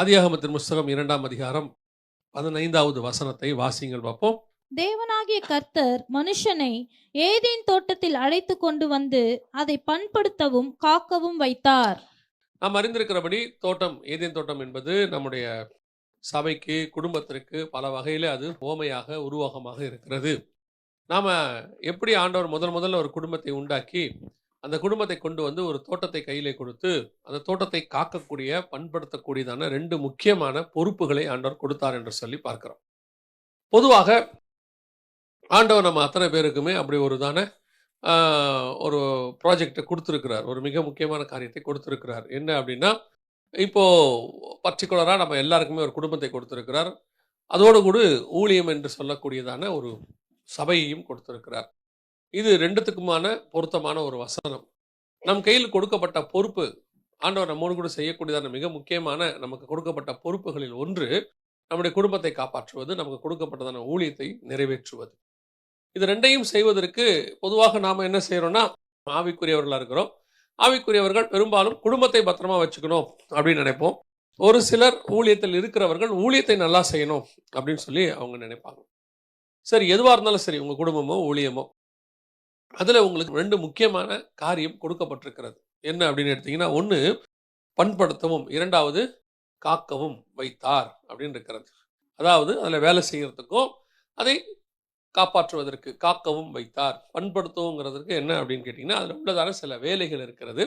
ஆதியாகமத்தின் புஸ்தகம் இரண்டாம் அதிகாரம் பதினைந்தாவது வசனத்தை வாசிங்கள் பார்ப்போம். தேவனாகிய கர்த்தர் மனுஷனை ஏதேன் தோட்டத்தில் அழைத்து கொண்டு வந்து அதை பண்படுத்தவும் காக்கவும் வைத்தார். நாம் அறிந்திருக்கிறபடி தோட்டம் ஏதேன் தோட்டம் என்பது நம்முடைய சபைக்கு குடும்பத்திற்கு பல வகையில் அது ஓமையாக உருவகமாக இருக்கிறது. நாம் எப்படி ஆண்டவர் முதல் முதல்ல ஒரு குடும்பத்தை உண்டாக்கி அந்த குடும்பத்தை கொண்டு வந்து ஒரு தோட்டத்தை கையிலே கொடுத்து அந்த தோட்டத்தை காக்கக்கூடிய பண்படுத்தக்கூடியதான ரெண்டு முக்கியமான பொறுப்புகளை ஆண்டவர் கொடுத்தார் என்று சொல்லி பார்க்கிறோம். பொதுவாக ஆண்டவர் நம்ம அத்தனை பேருக்குமே அப்படி ஒரு தானே ஒரு ப்ராஜெக்டை கொடுத்துருக்கிறார். ஒரு மிக முக்கியமான காரியத்தை கொடுத்துருக்கிறார். என்ன அப்படின்னா இப்போது பர்டிகுலராக நம்ம எல்லாருக்குமே ஒரு குடும்பத்தை கொடுத்துருக்கிறார். அதோடு கூட ஊழியம் என்று சொல்லக்கூடியதான ஒரு சபையையும் கொடுத்துருக்கிறார். இது ரெண்டுத்துக்குமான பொருத்தமான ஒரு வசனம். நம் கையில் கொடுக்கப்பட்ட பொறுப்பு ஆண்டவர் நம்மோடு கூட செய்யக்கூடியதான மிக முக்கியமான நமக்கு கொடுக்கப்பட்ட பொறுப்புகளில் ஒன்று நம்முடைய குடும்பத்தை காப்பாற்றுவது நமக்கு கொடுக்கப்பட்டதான ஊழியத்தை நிறைவேற்றுவது. இது ரெண்டையும் செய்வதற்கு பொதுவாக நாம் என்ன செய்கிறோம்னா ஆவிக்குரியவர்களாக இருக்கிறோம். ஆவிக்குரியவர்கள் பெரும்பாலும் குடும்பத்தை பத்திரமா வச்சுக்கணும் அப்படின்னு நினைப்போம். ஒரு சிலர் ஊழியத்தில் இருக்கிறவர்கள் ஊழியத்தை நல்லா செய்யணும் அப்படின்னு சொல்லி அவங்க நினைப்பாங்க. சரி எதுவாக இருந்தாலும் சரி உங்கள் குடும்பமோ ஊழியமோ அதில் உங்களுக்கு ரெண்டு முக்கியமான காரியம் கொடுக்கப்பட்டிருக்கிறது. என்ன அப்படின்னு எடுத்தீங்கன்னா ஒன்று பண்படுத்தவும் இரண்டாவது காக்கவும் வைத்தார் அப்படின்னு இருக்கிறது அதாவது அதில் வேலை செய்கிறதுக்கும் அதை காப்பாற்றுவதற்கு காக்கவும் வைத்தார். பண்படுத்தவுங்கிறதுக்கு என்ன அப்படின்னு கேட்டிங்கன்னா அதில் உள்ளதான சில வேலைகள் இருக்கிறது.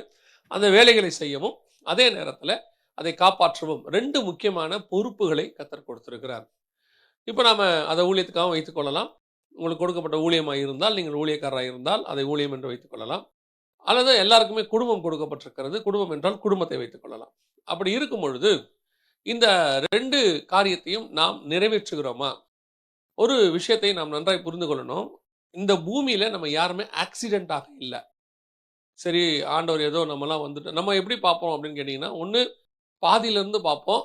அந்த வேலைகளை செய்யவும் அதே நேரத்தில் அதை காப்பாற்றவும் ரெண்டு முக்கியமான பொறுப்புகளை கத்தர் கொடுத்துருக்கிறார். இப்போ நாம் அதை ஊழியத்துக்காக வைத்துக்கொள்ளலாம் உங்களுக்கு கொடுக்கப்பட்ட ஊழியமாக இருந்தால் நீங்கள் ஊழியக்காரராக இருந்தால் அதை ஊழியம் என்று வைத்துக்கொள்ளலாம் அல்லது எல்லாருக்குமே குடும்பம் கொடுக்கப்பட்டிருக்கிறது. குடும்பம் என்றால் குடும்பத்தை வைத்துக்கொள்ளலாம் அப்படி இருக்கும் பொழுது இந்த ரெண்டு காரியத்தையும் நாம் நிறைவேற்றுகிறோமா? ஒரு விஷயத்தை நாம் நன்றாய் புரிந்து கொள்ளணும். இந்த பூமியில் நம்ம யாருமே ஆக்சிடெண்ட்டாக இல்லை. சரி ஆண்டவர் ஏதோ நம்மலாம் வந்துட்டு நம்ம எப்படி பார்ப்போம் அப்படின்னு கேட்டிங்கன்னா ஒன்று பாதியிலேருந்து பார்ப்போம்.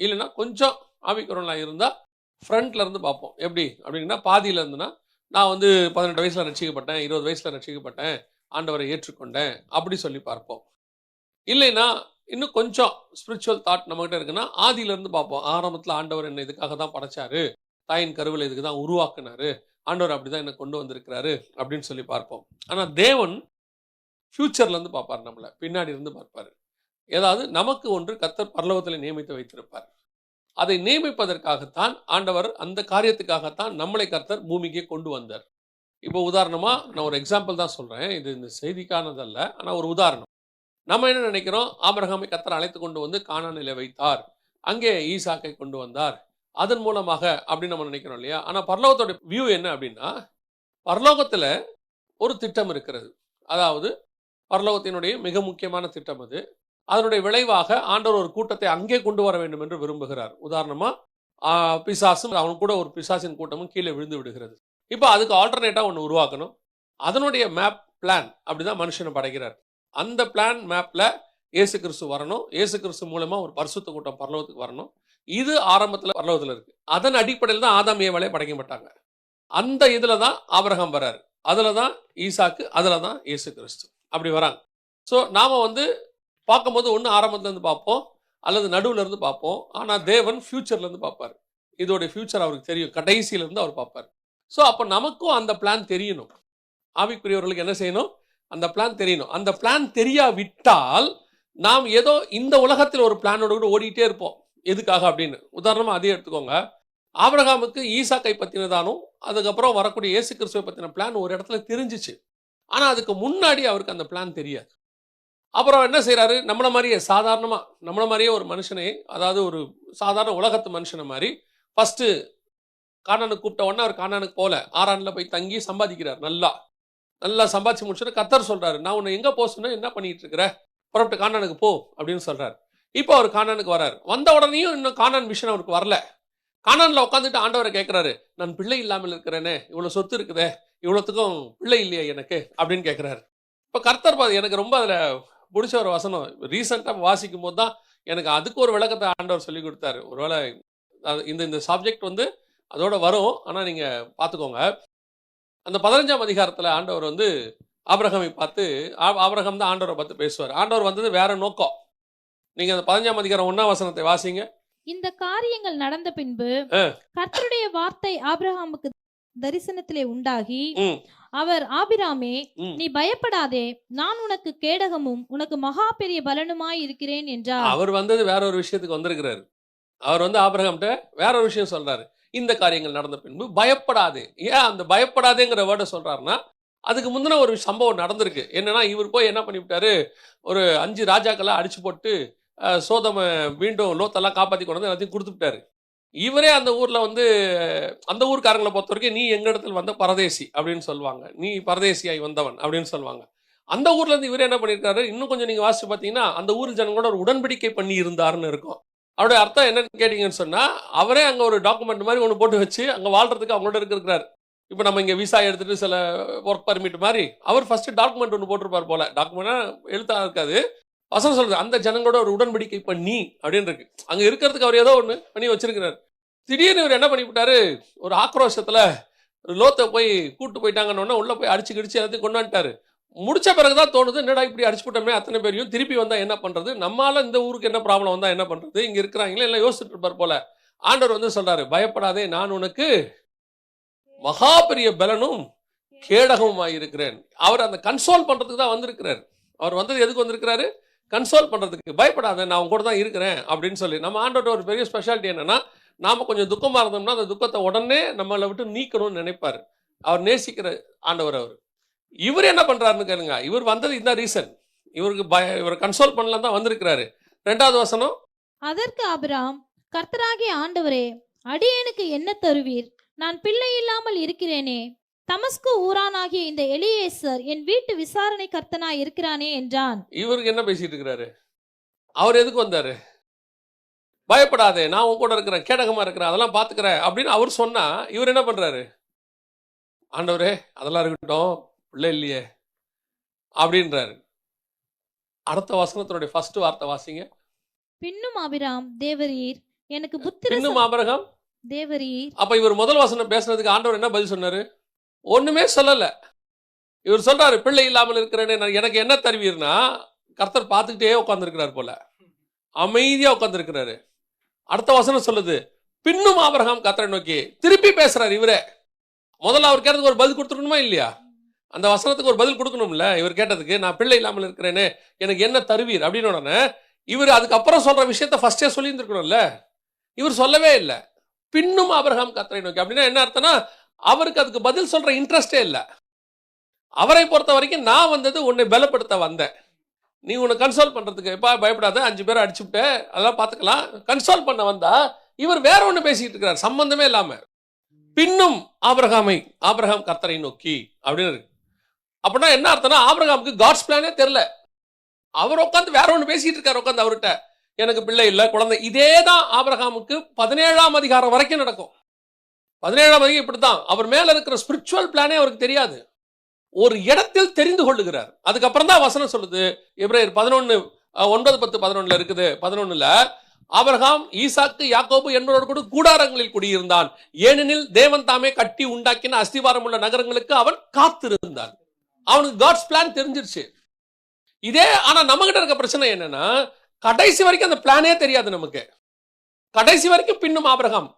இல்லைன்னா கொஞ்சம் ஆவிக்குறவனாக இருந்தால் ஃப்ரண்ட்ல இருந்து பார்ப்போம். எப்படி? அப்படின்னா பாதியில இருந்துன்னா நான் வந்து பதினெட்டு வயசுல ரட்சிக்கப்பட்டேன் இருபது வயசுல ரட்சிக்கப்பட்டேன் ஆண்டவரை ஏற்றுக்கொண்டேன் அப்படி சொல்லி பார்ப்போம். இல்லைன்னா இன்னும் கொஞ்சம் ஸ்பிரிச்சுவல் தாட் நம்மகிட்ட இருக்குன்னா ஆதியில இருந்து பார்ப்போம். ஆரம்பத்தில் ஆண்டவர் என்ன இதுக்காக தான் படைச்சாரு. தாயின் கருவில் இதுக்கு தான் உருவாக்குனாரு. ஆண்டவர் அப்படிதான் என்ன கொண்டு வந்திருக்கிறாரு அப்படின்னு சொல்லி பார்ப்போம். ஆனா தேவன் ஃபியூச்சர்ல இருந்து பார்ப்பார் நம்மளை. பின்னாடி இருந்து பார்ப்பாரு. ஏதாவது நமக்கு ஒன்று கத்தர் பரலோகத்தில் நியமித்து வைத்திருப்பார். அதை நியமிப்பதற்காகத்தான் ஆண்டவர் அந்த காரியத்துக்காகத்தான் நம்மளை கர்த்தர் பூமிக்கே கொண்டு வந்தார். இப்போ உதாரணமாக நான் ஒரு எக்ஸாம்பிள் தான் சொல்கிறேன் இது இந்த செய்திக்கானதல்ல. ஆனால் ஒரு உதாரணம். நம்ம என்ன நினைக்கிறோம்? ஆபரகாமை கர்த்தர் அழைத்து கொண்டு வந்து கானானிலே வைத்தார். அங்கே ஈசாக்கை கொண்டு வந்தார். அதன் மூலமாக அப்படின்னு நம்ம நினைக்கிறோம் இல்லையா? ஆனால் பரலோகத்தோட வியூ என்ன அப்படின்னா பரலோகத்தில் ஒரு திட்டம் இருக்கிறது. அதாவது பரலோகத்தினுடைய மிக முக்கியமான திட்டம் அது. அதனுடைய விளைவாக ஆண்டவர் ஒரு கூட்டத்தை அங்கே கொண்டு வர வேண்டும் என்று விரும்புகிறார். உதாரணமா பிசாசும் அவன் கூட ஒரு பிசாசின் கூட்டமும் கீழே விழுந்து விடுகிறது. இப்போ அதுக்கு ஆல்டர்னேட்டாக ஒன்று உருவாக்கணும். அதனுடைய மேப் பிளான் அப்படிதான் மனுஷனை படைக்கிறார். அந்த பிளான் மேப்பில் ஏசு கிறிஸ்து வரணும். ஏசு கிறிஸ்து மூலமாக ஒரு பரிசுத்த கூட்டம் பரலோகத்துக்கு வரணும். இது ஆரம்பத்தில் பரலோகத்துல இருக்கு. அதன் அடிப்படையில் தான் ஆதாம் ஏவாளே படைக்கப்பட்டாங்க அந்த இதில் தான் ஆபரகம் வராரு அதில் தான் ஈசாக்கு அதில் தான் ஏசு கிறிஸ்து. அப்படி வராங்க. ஸோ நாம் வந்து பார்க்கும்போது ஒன்று ஆரம்பத்துலேருந்து பார்ப்போம் அல்லது நடுவுலேருந்து பார்ப்போம். ஆனால் தேவன் ஃப்யூச்சர்லேருந்து பார்ப்பார். இதோடைய ஃபியூச்சர் அவருக்கு தெரியும். கடைசியிலேருந்து அவர் பார்ப்பார். ஸோ அப்போ நமக்கும் அந்த பிளான் தெரியணும். ஆவிக்குரியவர்களுக்கு என்ன செய்யணும்? அந்த பிளான் தெரியணும். அந்த பிளான் தெரியாவிட்டால் நாம் ஏதோ இந்த உலகத்தில் ஒரு பிளானோட கூட ஓடிக்கிட்டே இருப்போம். எதுக்காக அப்படின்னு. உதாரணமாக அதே எடுத்துக்கோங்க. ஆபிரகாமுக்கு ஈசாக்கை பற்றினதானும் அதுக்கப்புறம் வரக்கூடிய இயேசு கிறிஸ்துவை பற்றின பிளான் ஒரு இடத்துல தெரிஞ்சிச்சு. ஆனால் அதுக்கு முன்னாடி அவருக்கு அந்த பிளான் தெரியாது. அப்புறம் என்ன செய்கிறாரு நம்மளை மாதிரியே சாதாரணமாக நம்மளை மாதிரியே ஒரு மனுஷனை அதாவது ஒரு சாதாரண உலகத்து மனுஷனை மாதிரி ஃபஸ்ட்டு காணானுக்கு கூப்பிட்ட உடனே அவர் கானானுக்கு போகல. ஆறானில் போய் தங்கி சம்பாதிக்கிறார் நல்லா. நல்லா சம்பாதிச்சு முடிச்சுட்டு கத்தர் சொல்கிறாரு நான் உன்னை எங்கே போக சொன்னேன்? என்ன பண்ணிகிட்டு இருக்கிற? புறப்பட்டு காணனுக்கு போ அப்படின்னு சொல்கிறார் இப்போ அவர் காணானுக்கு வரார். வந்த உடனேயும் இன்னும் காணான் மிஷன் அவருக்கு வரல. காணானில் உட்காந்துட்டு ஆண்டவரை கேட்குறாரு நான் பிள்ளை இல்லாமல் இருக்கிறேனே இவ்வளோ சொத்து இருக்குதே இவ்வளோத்துக்கும் பிள்ளை இல்லையா எனக்கு அப்படின்னு கேட்குறாரு இப்போ கர்த்தர் பாது எனக்கு ரொம்ப அதில் பிடிச்ச ஒரு வசனம். ரீசெண்டாக வாசிக்கும் போது தான் எனக்கு அதுக்கு ஒரு விளக்கத்தை ஆண்டவர் சொல்லி கொடுத்தாரு. ஒருவேளை இந்த இந்த சப்ஜெக்ட் வந்து அதோட வரும். ஆனால் நீங்கள் பார்த்துக்கோங்க. அந்த பதினஞ்சாம் அதிகாரத்தில் ஆண்டவர் வந்து ஆபிரகாமை பார்த்து ஆபிரகாம் தான் ஆண்டவரை பார்த்து பேசுவார். ஆண்டவர் வந்தது வேற நோக்கம். நீங்க அந்த பதினஞ்சாம் அதிகாரம் ஒன்னாம் வசனத்தை வாசிங்க. இந்த காரியங்கள் நடந்த பின்பு. கர்த்தருடைய வார்த்தை ஆபிரகாமுக்கு தரிசனத்திலே உண்டாகி. அவர் ஆபிராமே. நீ பயப்படாதே. நான் உனக்கு கேடகமும் உனக்கு மகா பெரிய பலனுமாய் இருக்கிறேன் என்றார். அவர் வந்தது வேற ஒரு விஷயத்துக்கு வந்திருக்கிறாரு. அவர் வந்து ஆபிரகாம்கிட்ட வேற ஒரு விஷயம் சொல்றாரு. இந்த காரியங்கள் நடந்த பின்பு பயப்படாதே. ஏன் அந்த பயப்படாதேங்கிற வேர்டை சொல்றாருன்னா அதுக்கு முந்தின ஒரு சம்பவம் நடந்திருக்கு. என்னன்னா இவர் போய் என்ன பண்ணிவிட்டாரு? ஒரு அஞ்சு ராஜாக்களை அடிச்சு போட்டு சோதம மீண்டும் லோத்தெல்லாம் காப்பாத்தி கொண்டு வந்து எல்லாத்தையும் கொடுத்துட்டாரு இவரே அந்த ஊரில் வந்து அந்த ஊர்க்காரங்களை பொறுத்த வரைக்கும் நீ எங்க இடத்துல வந்த பரதேசி அப்படின்னு சொல்லுவாங்க. நீ பரதேசியாய் வந்தவன் அப்படின்னு சொல்லுவாங்க. அந்த ஊர்லேருந்து இவர் என்ன பண்ணியிருக்காரு? இன்னும் கொஞ்சம் நீங்கள் வாசிச்சு பார்த்தீங்கன்னா அந்த ஊர் ஜனங்களோட ஒரு உடன்படிக்கை பண்ணி இருந்தாருன்னு இருக்கும். அவருடைய அர்த்தம் என்னன்னு கேட்டிங்கன்னு சொன்னால் அவரே அங்கே ஒரு டாக்குமெண்ட் மாதிரி ஒன்று போட்டு வச்சு அங்கே வாழ்கிறதுக்கு அவங்களோட இருக்கிறார். இப்போ நம்ம இங்கே விசா எடுத்துகிட்டு சில ஒர்க் பர்மிட் மாதிரி அவர் ஃபஸ்ட்டு டாக்குமெண்ட் ஒன்று போட்டிருப்பார் போல. டாக்குமெண்ட்னா எழுத்தாக இருக்காது. வசனம் சொல்கிறது அந்த ஜனங்களோட ஒரு உடன்படிக்கை பண்ணி அப்படின்னு இருக்கு. அங்கே இருக்கிறதுக்கு அவர் ஏதோ ஒன்று பண்ணி வச்சிருக்கிறார். திடீர்னு இவர் என்ன பண்ணிவிட்டாரு? ஒரு ஆக்ரோஷத்தில் லோத்தை போய் கூட்டு போயிட்டாங்கன்னு உள்ளே போய் அடிச்சு கிடிச்சு எல்லாத்தையும் கொண்டு வந்துட்டாரு. முடிச்ச பிறகுதான் தோணுது என்னடா இப்படி அடிச்சு போட்டோமே அத்தனை பேரையும் திருப்பி வந்தால் என்ன பண்ணுறது நம்மளால் இந்த ஊருக்கு என்ன ப்ராப்ளம் வந்தால் என்ன பண்ணுறது இங்கே இருக்கிறாங்களே எல்லாம் யோசிச்சுட்டு இருப்பார் போல. ஆண்டவர் வந்து சொல்கிறாரு பயப்படாதே நான் உனக்கு மகா பெரிய பலனும் கேடகமுமாய் இருக்கிறேன். அவர் அந்த கன்சோல் பண்ணுறதுக்கு தான் வந்திருக்கிறார். அவர் வந்தது எதுக்கு வந்திருக்கிறாரு? கன்சோல் பண்ணுறதுக்கு பயப்படாத நான் உங்க கூட தான் இருக்கிறேன். அப்படின்னு சொல்லி. நம்ம ஆண்டோட ஒரு பெரிய ஸ்பெஷாலிட்டி என்னன்னா நாம கொஞ்சம் துக்கமா இருந்தோம்னா அந்த துக்கத்தை உடனே நம்மளை விட்டு நீக்கணும்னு நினைப்பாரு. அவர் நேசிக்கிற ஆண்டவர் அவர். இவர் என்ன பண்றாருன்னு கேளுங்க. இவர் வந்தது இந்த ரீசன். இவருக்கு பய இவரை கன்சோல் பண்ணலாம் தான் வந்திருக்கிறாரு. ரெண்டாவது வசனம். அதற்கு ஆபிராம் கர்த்தராகிய ஆண்டவரே அடியேனுக்கு என்ன தருவீர்? நான் பிள்ளை இல்லாமல் இருக்கிறேனே. தமஸ்கு ஊரானாகிய இந்த எலியேசர் என் வீட்டு விசாரணை கர்த்தனாய் இருக்கிறானே என்றான். இவருக்கு என்ன பேசிட்டு இருக்கிறாரு? அவர் எதுக்கு வந்தாரு? பயப்படாதே நான் உன் கூட இருக்கிறேன் கேடகமா இருக்கிறேன் அதெல்லாம் பாத்துக்கிறேன் அப்படின்னு அவர் சொன்னா இவர் என்ன பண்றாரு? ஆண்டவரே அதெல்லாம் இருக்கட்டும் பிள்ளை இல்லையே அப்படின்றாரு. அடுத்த வசனத்தினுடைய ஃபர்ஸ்ட் வார்த்தை வாசிங்க. பின்னும் ஆபிராம் தேவரீர் எனக்கு புத்திர இன்னும் ஆபரகம். தேவரீர். அப்ப இவர் முதல் வசனம் பேசுனதுக்கு ஆண்டவர் என்ன பதில் சொன்னாரு? ஒண்ணுமே சொல்லல. இவர் சொல்றாரு பிள்ளை இல்லாமல் இருக்கிறேனே நான் எனக்கு என்ன தருவீர்னா கர்த்தர் பார்த்துக்கிட்டே உட்காந்துருக்கிறார் போல. அமைதியா உட்காந்துருக்கிறாரு அடுத்த வசனம் சொல்லுது பின்னும் ஆபரகாம் கத்தரை நோக்கி திருப்பி பேசுறாரு இவரே. முதல்ல அவர் கேட்டதுக்கு ஒரு பதில் கொடுத்துருக்கணுமா இல்லையா? அந்த வசனத்துக்கு ஒரு பதில் கொடுக்கணும்ல? இவர் கேட்டதுக்கு நான் பிள்ளை இல்லாமல் இருக்கிறேனே எனக்கு என்ன தருவீர்? அப்படின்னு உடனே இவர் அதுக்கப்புறம் சொல்ற விஷயத்த ஃபர்ஸ்டே சொல்லியிருந்துருக்கணும்ல? இவர் சொல்லவே இல்லை. பின்னும் ஆபிரகாம் கத்தரை நோக்கி. அப்படின்னா என்ன அர்த்தம்னா அவருக்கு அதுக்கு பதில் சொல்ற இன்ட்ரெஸ்டே இல்லை. அவரை பொறுத்த வரைக்கும் நான் வந்தது உன்னை பலப்படுத்த வந்தேன். நீ உன்னை கன்சோல் பண்ணுறதுக்கு எப்பா பயப்படாத அஞ்சு பேரை அடிச்சுவிட்ட அதெல்லாம் பார்த்துக்கலாம். கன்சோல் பண்ண வந்தா இவர் வேற ஒன்று பேசிக்கிட்டு இருக்கிறார் சம்பந்தமே இல்லாமல் பின்னும் ஆபிரகாமை ஆபிரகாம் கர்த்தரை நோக்கி அப்படின்னு இருக்கு. அப்படின்னா என்ன அர்த்தம்னா ஆபிரகாமுக்கு காட்ஸ் பிளானே தெரில அவர் உட்காந்து வேற ஒன்று பேசிகிட்டு இருக்காரு உட்காந்து அவர்கிட்ட. எனக்கு பிள்ளை இல்லை குழந்தை. இதே தான் ஆபிரகாமுக்கு பதினேழாம் அதிகாரம் வரைக்கும் நடக்கும். பதினேழாம் அதிகம் இப்படித்தான். அவர் மேலே இருக்கிற ஸ்பிரிச்சுவல் பிளானே அவருக்கு தெரியாது. ஒரு இடத்தில் தெரிந்து கொள்ளுகிறார். அதுக்கப்புறம் தான் வசனம் சொல்லுது. எப்ரேயர் பதினொன்னு ஒன்பது பத்து பதினொன்னுல இருக்குது. பதினொன்னுல ஆபிரகாம் ஈசாக்கு யாக்கோபு என்பவரோடு கூட கூடாரங்களில் குடியிருந்தான். ஏனெனில் தேவன் தாமே கட்டி உண்டாக்கின அஸ்திவாரம் உள்ள நகரங்களுக்கு அவன் காத்திருந்தான் அவனுக்கு காட்ஸ் பிளான் தெரிஞ்சிருச்சு. இதே ஆனா நம்ம கிட்ட இருக்க பிரச்சனை என்னன்னா கடைசி வரைக்கும் அந்த பிளானே தெரியாது நமக்கு. கடைசி வரைக்கும் பின்னும் ஆபரகம்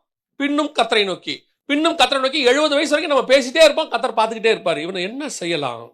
பின்னும் கத்தரை நோக்கி. பின்னும் கத்தரை நோக்கி எழுபது வயசு வரைக்கும் நம்ம பேசிட்டே இருப்போம் கத்தர் பார்த்துக்கிட்டே இருப்பார். இவனை என்ன செய்யலாம்?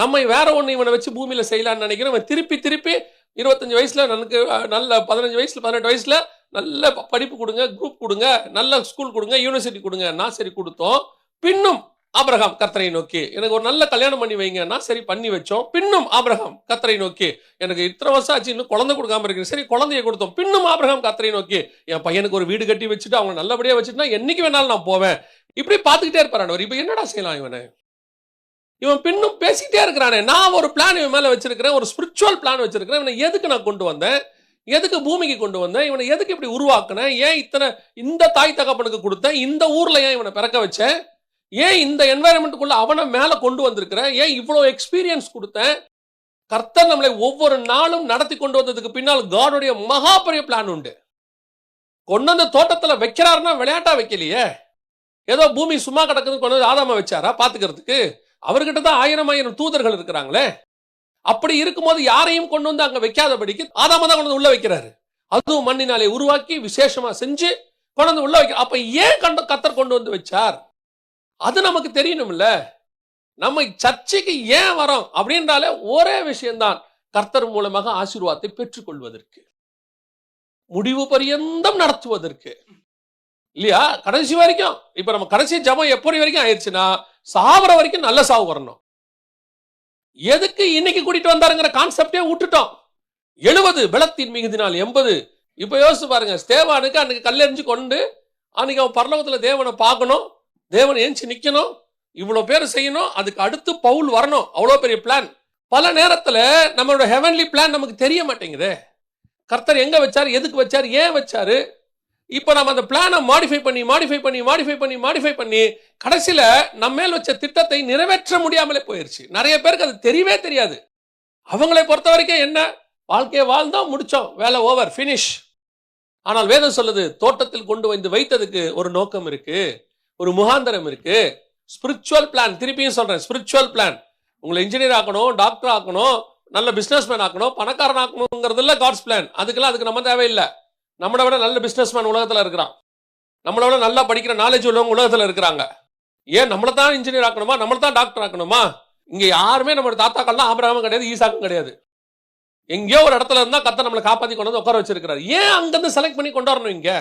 நம்ம வேற ஒன்று இவனை வச்சு பூமியில் செய்யலாம்னு நினைக்கிறோம். இவன் திருப்பி திருப்பி இருபத்தஞ்சு வயசில் எனக்கு நல்ல பதினஞ்சு வயசில் பதினெட்டு வயசில் நல்ல படிப்பு கொடுங்க குரூப் கொடுங்க நல்ல ஸ்கூல் கொடுங்க யூனிவர்சிட்டி கொடுங்க நான் சரி கொடுத்தோம். பின்னும் ஆபிரகாம் கத்தரை நோக்கி எனக்கு ஒரு நல்ல கல்யாணம் பண்ணி வைங்கன்னா சரி பண்ணி வச்சோம். பின்னும் ஆபிரகாம் கத்தரை நோக்கி எனக்கு இத்தனை வருஷம் ஆச்சு இன்னும் குழந்தை கொடுக்காம இருக்கு சரி குழந்தைய கொடுத்தோம். பின்னும் ஆபிரகாம் கத்தரை நோக்கி என் பையனுக்கு ஒரு வீடு கட்டி வச்சுட்டு அவங்க நல்லபடியா வச்சுட்டுனா என்னைக்கு வேணாலும் நான் போவேன். இப்படி பார்த்துக்கிட்டே இருப்பார் அவர் இப்போ என்னடா செய்யலாம் இவனை? இவன் பின்னும் பேசிக்கிட்டே இருக்கிறானே நான் ஒரு பிளான் இவன் மேலே வச்சிருக்கிறேன் ஒரு ஸ்பிரிச்சுவல் பிளான் வச்சிருக்கிறேன். இவனை எதுக்கு நான் கொண்டு வந்தேன்? எதுக்கு பூமிக்கு கொண்டு வந்தேன்? இவனை எதுக்கு இப்படி உருவாக்குனேன்? ஏன் இத்தனை இந்த தாய் தகப்பனுக்கு கொடுத்தேன்? இந்த ஊரில் ஏன் இவனை பிறக்க வச்சேன்? ஏன் இந்த என்வாயன்மெண்ட்டுக்குள்ள அவனை மேலே கொண்டு வந்திருக்கிறேன் ஏன் இவ்வளோ எக்ஸ்பீரியன்ஸ் கொடுத்தேன்? கர்த்தர் நம்மளை ஒவ்வொரு நாளும் நடத்தி கொண்டு வந்ததுக்கு பின்னால் காடுடைய மகா பெரிய பிளான் உண்டு. கொண்டு வந்து தோட்டத்தில் வைக்கிறாருன்னா விளையாட்டா வைக்கலையே? ஏதோ பூமி சும்மா கிடக்குது கொண்டு வந்து ஆதாம வச்சாரா பார்த்துக்கிறதுக்கு அவர்கிட்ட தான் ஆயிரம் ஆயிரம் தூதர்கள் இருக்கிறாங்களே? அப்படி இருக்கும்போது யாரையும் கொண்டு வந்து அங்கே வைக்காதபடிக்கு ஆதாம தான் கொண்டு வந்து உள்ள வைக்கிறாரு. அதுவும் மண்ணினாலே உருவாக்கி விசேஷமா செஞ்சு கொண்டு வந்து உள்ள வைக்க அப்ப ஏன் கண்ட கத்தர் கொண்டு வந்து வச்சார்? அது நமக்கு தெரியணும்ல. நம்ம சர்ச்சைக்கு ஏன் வரோம் அப்படின்றாலே ஒரே விஷயம்தான். கர்த்தர் மூலமாக ஆசீர்வாதத்தை பெற்றுக்கொள்வதற்கு. முடிவு பரியந்தம் நடத்துவதற்கு. இல்லையா? கடைசி வரைக்கும். இப்ப நம்ம கடைசி ஜபம் எப்படி வரைக்கும் ஆயிடுச்சுன்னா சாவர வரைக்கும் நல்ல சாவு வரணும். எதுக்கு இன்னைக்கு கூட்டிட்டு வந்தாருங்கிற கான்செப்டே விட்டுட்டோம். எழுபது பலத்தின் மிகுதினால் எண்பது. இப்ப யோசிச்சு பாருங்க. ஸ்தேவானுக்கு அன்னைக்கு கல்லெறிஞ்சு கொண்டு அன்னைக்கு அவன் பரலோகத்துல தேவனை பார்க்கணும். தேவன் ஏஞ்சி நிற்கணும் இவ்வளோ பேர் செய்யணும் அதுக்கு அடுத்து பவுல் வரணும். அவ்வளோ பெரிய பிளான் பல நேரத்தில் நம்மளோட ஹெவன்லி பிளான் நமக்கு தெரிய மாட்டேங்குதே. கர்த்தர் எங்கே வச்சார் எதுக்கு வச்சார் ஏன் வச்சாரு? இப்போ நம்ம அந்த பிளானை மாடிஃபை பண்ணி மாடிஃபை பண்ணி மாடிஃபை பண்ணி மாடிஃபை பண்ணி கடைசியில் நம்ம மேல் வச்ச திட்டத்தை நிறைவேற்ற முடியாமலே போயிடுச்சு நிறைய பேருக்கு அது தெரியவே தெரியாது. அவங்களை பொறுத்த வரைக்கும் என்ன? வாழ்க்கையை வாழ்ந்தோம் முடித்தோம் வேலை ஓவர் ஃபினிஷ் ஆனால் வேதம் சொல்லுது தோட்டத்தில் கொண்டு வந்து வைத்ததுக்கு ஒரு நோக்கம் இருக்குது ஒரு முகாந்தரம் இருக்கு. ஸ்பிரிச்சுவல் பிளான் திருப்பியும் சொல்றேன். ஸ்பிரிச்சுவல் பிளான் உங்களை இன்ஜினியர் ஆக்கணும் டாக்டர் ஆக்கணும் நல்ல பிஸ்னஸ் மேன் ஆக்கணும் பணக்காரன் ஆக்கணுங்கிறது இல்லை காட்ஸ் பிளான் அதுக்கெல்லாம் அதுக்கு நம்ம தேவையில்லை. நம்மளை விட நல்ல பிஸ்னஸ் மேன் உலகத்தில் இருக்கிறான். நம்மளை விட நல்லா படிக்கிற நாலேஜ் உள்ளவங்க உலகத்தில் இருக்கிறாங்க. ஏன் நம்மளை தான் இன்ஜினியர் ஆக்கணுமா? நம்மளை தான் டாக்டர் ஆக்கணுமா? இங்கே யாருமே நம்ம தாத்தாக்கள்லாம் ஆபரகமும் கிடையாது ஈசாக்கும் கிடையாது. எங்கேயோ ஒரு இடத்துல இருந்தால் கத்தை நம்மளை காப்பாற்றி கொண்டு வந்து உட்கார வச்சிருக்கிறார். ஏன் அங்கேருந்து செலக்ட் பண்ணி கொண்டு வரணும் இங்கே?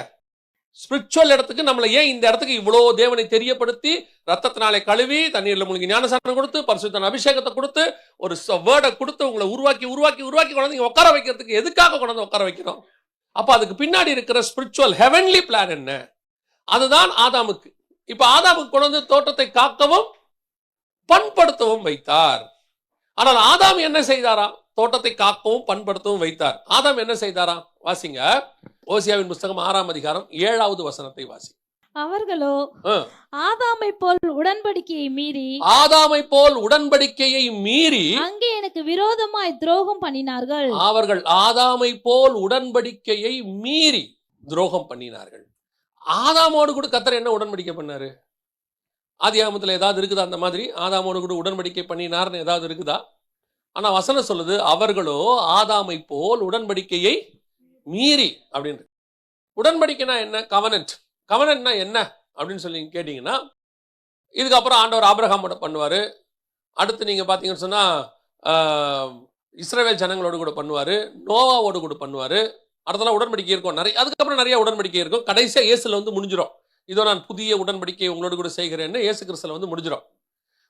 ஸ்பிரிச்சுவல் இடத்துக்கு நம்மளை ஏன் இந்த இடத்துக்கு இவ்வளோ தேவனை தெரியப்படுத்தி ரத்தத்தினாலே கழுவி தண்ணீரில் முழுங்கி ஞானசாரணம் கொடுத்து பரிசுத்தன் அபிஷேகத்தை கொடுத்து ஒரு வேர்டை கொடுத்து உங்களை உருவாக்கி உருவாக்கி உருவாக்கி கொண்டாந்து உட்கார வைக்கிறதுக்கு எதுக்காக கொண்டாந்து உட்கார வைக்கிறோம்? அப்போ அதுக்கு பின்னாடி இருக்கிற ஸ்பிரிச்சுவல் ஹெவன்லி பிளான் என்ன? அதுதான் ஆதாமுக்கு. இப்போ ஆதாமுக்கு கொண்டு வந்து தோட்டத்தை காக்கவும் பண்படுத்தவும் வைத்தார். ஆனால் ஆதாம் என்ன செய்தாராம்? தோட்டத்தை காக்கவும் பண்படுத்தவும் வைத்தார். ஆதாம் என்ன செய்தாராம்? வாசிங்க. ஓசியாவின் புஸ்தகம் ஆறாம் அதிகாரம் ஏழாவது வசனத்தை வாசி. அவர்களோ. ஆதாமை போல் உடன்படிக்கையை மீறி ஆதாமை போல் உடன்படிக்கையை மீறி அங்கே எனக்கு விரோதமாய் துரோகம் பண்ணினார்கள். அவர்கள் ஆதாமை போல் உடன்படிக்கையை மீறி துரோகம் பண்ணினார்கள். ஆதாமோடு கூட கத்தர் என்ன உடன்படிக்கை பண்ணாரு? ஆதியாமத்துல ஏதாவது இருக்குதா அந்த மாதிரி? ஆதாமோடு கூட உடன்படிக்கை பண்ணினார்னு ஏதாவது இருக்குதா? ஆனால் வசனம் சொல்லுது அவர்களோ ஆதாமை போல் உடன்படிக்கையை மீறி அப்படின்னு. உடன்படிக்கைனா என்ன? கவனன்ட் கவனன்ட்னா என்ன? அப்படின்னு சொல்லி கேட்டிங்கன்னா இதுக்கப்புறம் ஆண்டவர் ஆபிரகாமோட பண்ணுவார். அடுத்து நீங்கள் பார்த்தீங்கன்னு சொன்னால் இஸ்ரேவேல் ஜனங்களோடு கூட பண்ணுவார். நோவாவோடு கூட பண்ணுவார். அடுத்தலாம் உடன்படிக்கை இருக்கும். நிறைய அதுக்கப்புறம் நிறைய உடன்படிக்கை இருக்கும். கடைசியாக இயேசுல வந்து முடிஞ்சிடும் இதோ நான் புதிய உடன்படிக்கை உங்களோடு கூட செய்கிறேன்னு இயேசு கிறிஸ்தல வந்து முடிஞ்சிடும்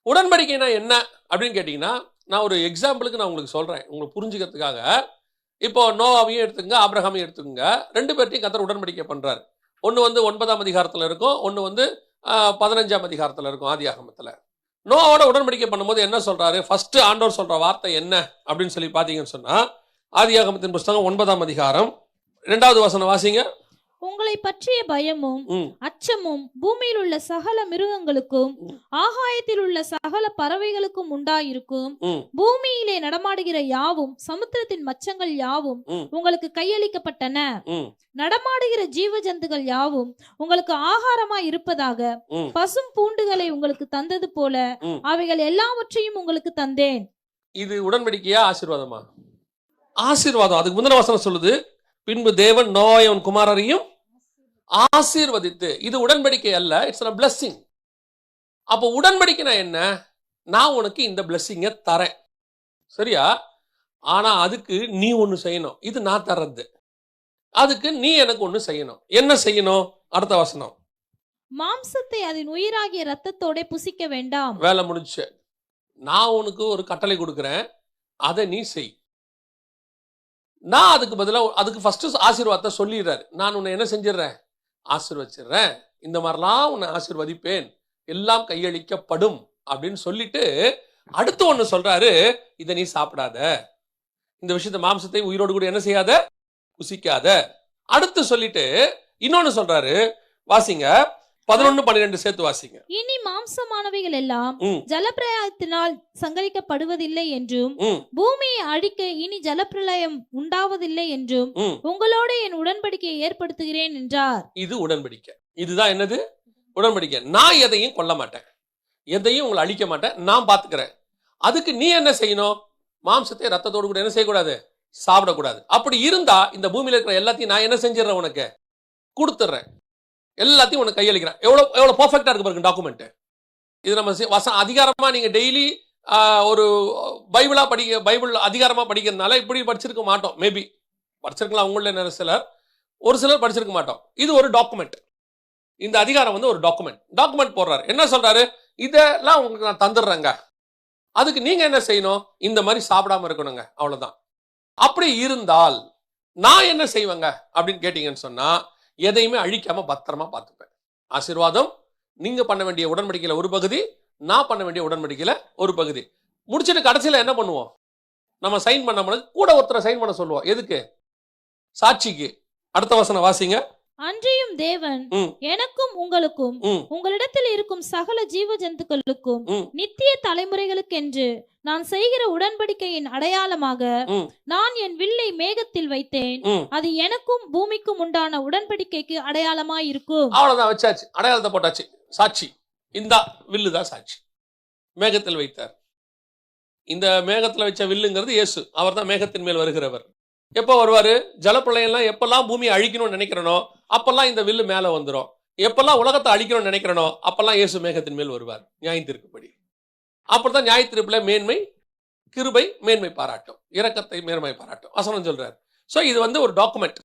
உடன்படிக்கைனா என்ன அப்படின்னு கேட்டிங்கன்னா நான் ஒரு எக்ஸாம்பிளுக்கு நான் உங்களுக்கு சொல்கிறேன் உங்களுக்கு புரிஞ்சுக்கிறதுக்காக. இப்போ நோவாவையும் எடுத்துக்கங்க ஆபிரகாமையும் எடுத்துக்கோங்க. ரெண்டு பேர்ட்டையும் கத்தர் உடன்படிக்கை பண்ணுறாரு ஒன்று வந்து ஒன்பதாம் அதிகாரத்தில் இருக்கும் ஒன்று வந்து பதினஞ்சாம் அதிகாரத்தில் இருக்கும் ஆதி ஆகமத்தில். நோவோட உடன்படிக்கை பண்ணும்போது என்ன சொல்கிறாரு ஃபஸ்ட்டு ஆண்டோர் சொல்கிற வார்த்தை என்ன அப்படின்னு சொல்லி பார்த்தீங்கன்னு சொன்னால் ஆதி ஆகமத்தின் புஸ்தகம் ஒன்பதாம் அதிகாரம் ரெண்டாவது வசனம் வாசிங்க. உங்களை பற்றிய பயமும். அச்சமும் பூமியில் உள்ள சகல மிருகங்களுக்கும். ஆகாயத்தில் உள்ள சகல பறவைகளுக்கும் உண்டாயிருக்கும். பூமியிலே நடமாடுகிற யாவும் சமுத்திரத்தின் மச்சங்கள் யாவும். உங்களுக்கு கையளிக்கப்பட்டன. நடமாடுகிற ஜீவ ஜந்துகள் யாவும் உங்களுக்கு ஆகாரமாய் இருப்பதாக. பசும் பூண்டுகளை உங்களுக்கு தந்தது போல. அவைகள் எல்லாவற்றையும் உங்களுக்கு தந்தேன் இது உடன்படிக்கையா ஆசீர்வாதமா ஆசீர்வாதம் அதுக்கு முந்தின வசனம் சொல்லுது பின்பு தேவன் நோயவன் குமாரரையும் ஆசீர்வதித்து இது உடன்படிக்கை அல்ல இட்ஸ் a blessing. அப்போ உடன்படிக்கைனா என்ன? நான் உனக்கு இந்த பிளெஸ்ஸிங்கை தரேன். சரியா? ஆனா அதுக்கு நீ ஒன்று செய்யணும். இது நான் தர்றது. அதுக்கு நீ எனக்கு ஒன்று செய்யணும். என்ன செய்யணும்? அடுத்த வசனம். மாம்சத்தை அதன் உயிராகிய ரத்தத்தோட புசிக்க வேண்டாம். வேலை முடிச்சு நான் உனக்கு ஒரு கட்டளை கொடுக்குறேன். அதை நீ செய். நான் அதுக்கு பதிலாக அதுக்கு ஃபஸ்ட்டு ஆசீர்வாதத்தை சொல்லிடுறாரு. நான் உன்னை என்ன செஞ்சிடுறேன்? ஆசீர்வச்சிடுறேன். இந்த மாதிரிலாம் உன்னை ஆசீர்வதிப்பேன். எல்லாம் கையளிக்கப்படும் அப்படின்னு சொல்லிட்டு அடுத்து ஒன்று சொல்றாரு இதை நீ சாப்பிடாத. இந்த விஷயத்த மாம்சத்தை உயிரோடு கூட என்ன செய்யாத? புசிக்காத. அடுத்து சொல்லிட்டு இன்னொன்று சொல்றாரு வாசிங்க. பதினொன்னு பன்னிரெண்டு சேர்த்து வாசிங்க. இனி மாம்சமானவைகள் எல்லாம். ஜலப்பிரளயத்தினால் சங்கரிக்கப்படுவதில்லை என்றும். பூமியை அழிக்க இனி ஜலப்பிரளயம் உண்டாவதில்லை என்றும் உங்களோட என் உடன்படிக்கையை ஏற்படுத்துகிறேன் என்றார். இது உடன்படிக்கை. இதுதான் என்னது? உடன்படிக்கை. நான் எதையும் கொல்ல மாட்டேன். எதையும் உங்களை அழிக்க மாட்டேன். நான் பார்த்துக்கிறேன் அதுக்கு நீ என்ன செய்யணும்? மாம்சத்தை ரத்தத்தோடு கூட என்ன செய்யக்கூடாது? சாப்பிடக்கூடாது. அப்படி இருந்தா இந்த பூமியில இருக்கிற எல்லாத்தையும் நான் என்ன செஞ்சிடறேன் உனக்கு? கொடுத்துட்றேன். எல்லாத்தையும் உனக்கு கையளிக்கிறேன். எவ்வளோ எவ்வளோ பர்ஃபெக்டாக இருக்கு பாருங்க டாக்குமெண்ட் இது நம்ம வசம் அதிகாரமாக நீங்கள் டெய்லி ஒரு பைபிளாக படிக்க பைபிள் அதிகாரமாக படிக்கிறதுனால இப்படி படிச்சிருக்க மாட்டோம். மேபி படிச்சிருக்கலாம் உங்கள நிறைய சிலர். ஒரு சிலர் படிச்சிருக்க மாட்டோம். இது ஒரு டாக்குமெண்ட் இந்த அதிகாரம் வந்து ஒரு டாக்குமெண்ட் டாக்குமெண்ட் போடுறாரு. என்ன சொல்றாரு? இதெல்லாம் உங்களுக்கு நான் தந்துடுறேங்க. அதுக்கு நீங்க என்ன செய்யணும்? இந்த மாதிரி சாப்பிடாம இருக்கணுங்க. அவ்வளவுதான். அப்படி இருந்தால் நான் என்ன செய்வேங்க? அப்படின்னு கேட்டீங்கன்னு சொன்னா எதையுமே அழிக்காம பத்திரமா பார்த்துப்பேன். ஆசீர்வாதம் நீங்க பண்ண வேண்டிய உடன்படிக்கையில ஒரு பகுதி நான் பண்ண வேண்டிய உடன்படிக்கையில ஒரு பகுதி. முடிச்சிட்டு கடைசியில என்ன பண்ணுவோம்? நம்ம சைன் பண்ண முடியாது. கூட ஒருத்தரை சைன் பண்ண சொல்லுவோம். எதுக்கு? சாட்சிக்கு. அடுத்த வசனம் வாசிங்க. அன்றியும் தேவன். எனக்கும் உங்களுக்கும். உங்களிடத்தில் இருக்கும் சகல ஜீவ ஜந்துக்களுக்கும். நித்திய தலைமுறைகளுக்கென்று நான் செய்கிற உடன்படிக்கையின் அடையாளமாக. நான் என் வில்லை மேகத்தில் வைத்தேன். அது எனக்கும் பூமிக்கும் உண்டான உடன்படிக்கைக்கு அடையாளமாய் இருக்கும் அவ்வளவுதான் வச்சாச்சு. அடையாளத்தை போட்டாச்சு. சாட்சி. இந்த வில்லு தான் சாட்சி. மேகத்தில் வைத்தார். இந்த மேகத்துல வச்ச வில்லுங்கிறது இயேசு. அவர் தான் மேகத்தின் மேல் வருகிறவர். எப்போ வருவாரு? ஜலப்பிரளயம்லாம் எப்பெல்லாம் பூமியை அழிக்கணும்னு நினைக்கிறனோ அப்பெல்லாம் இந்த வில்லு மேல வந்துரும். எப்பெல்லாம் உலகத்தை அழிக்கணும்னு நினைக்கிறனோ அப்பெல்லாம் இயேசு மேகத்தின் மேல் வருவார். நியாயத்திற்குப்படி அப்படிதான் நியாயத்திருப்புல மேன்மை கிருபை மேன்மை பாராட்டும். இரக்கத்தை மேன்மை பாராட்டும். வசனம் சொல்றார். ஸோ இது வந்து ஒரு டாக்குமெண்ட்